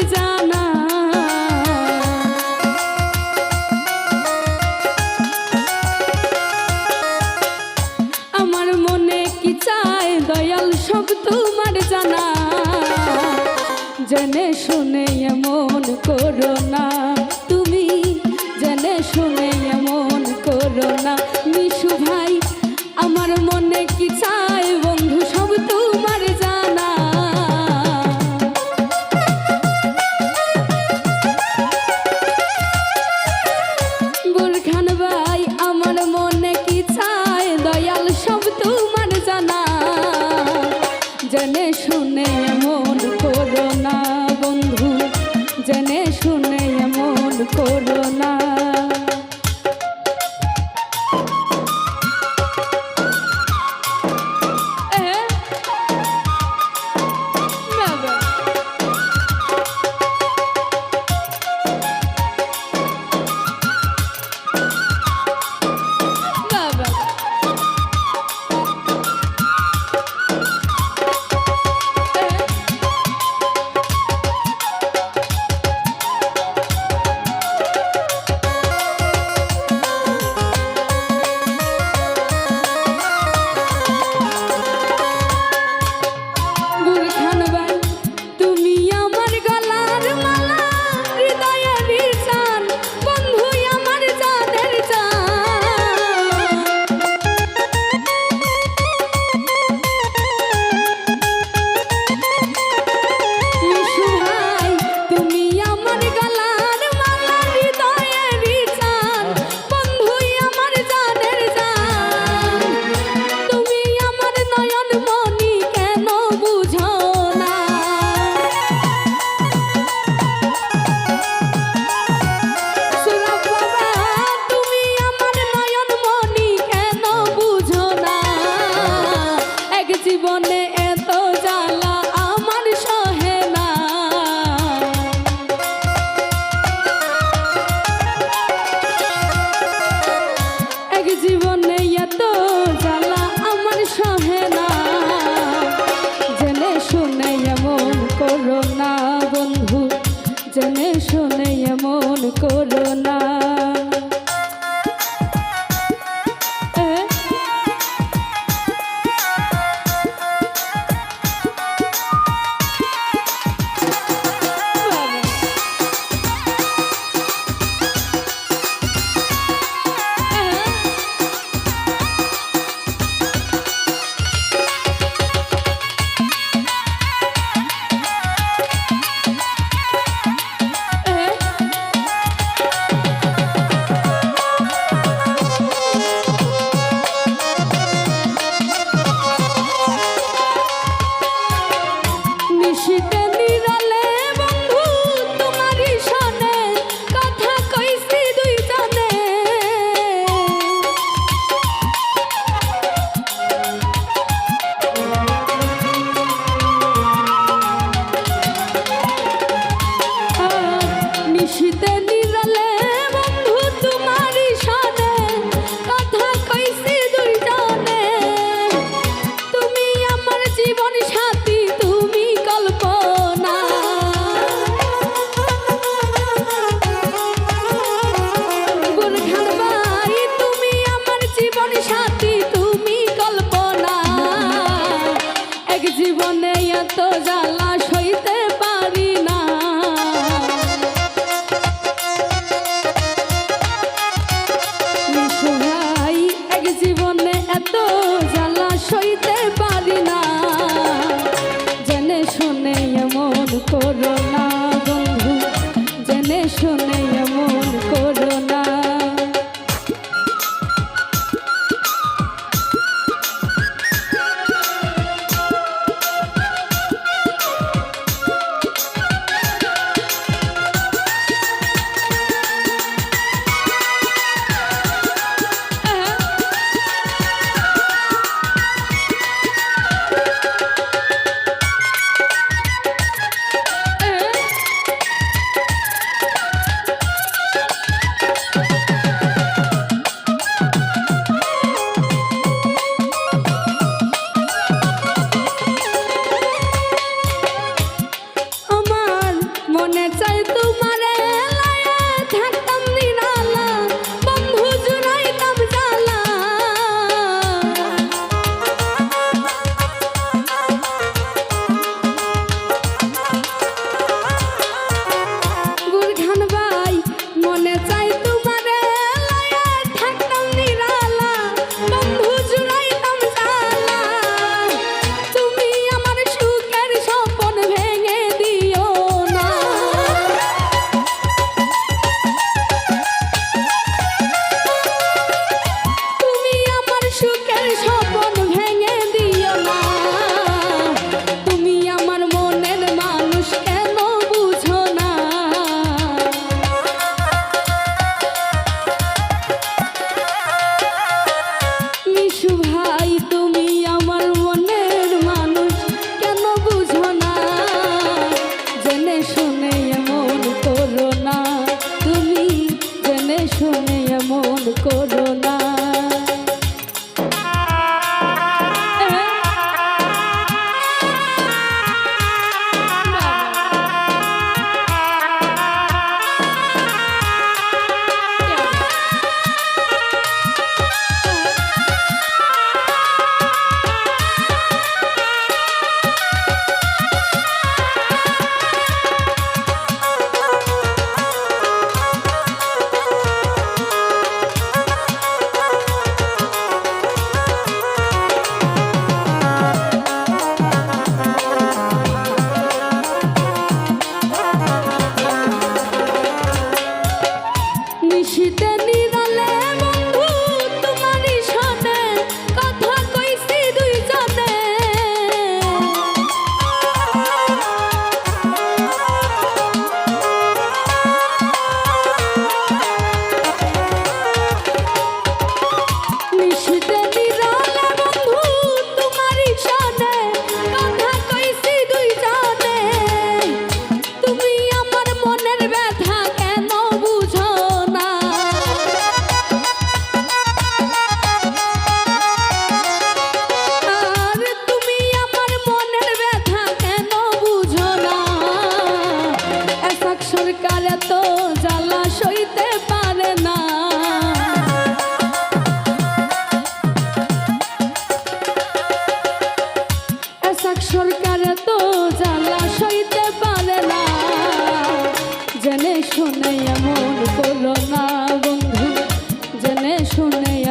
the time. শুনে শুনে মন করো না। জীবনে এত জ্বালা সইতে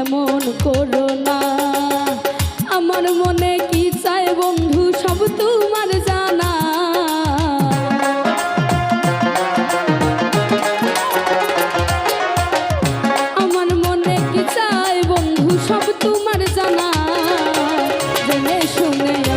এমন করো না। আমার মনে কি চায় বন্ধু, সব তোমার জানা। আমার মনে কি চায় বন্ধু, সব তোমার জানা। শুনে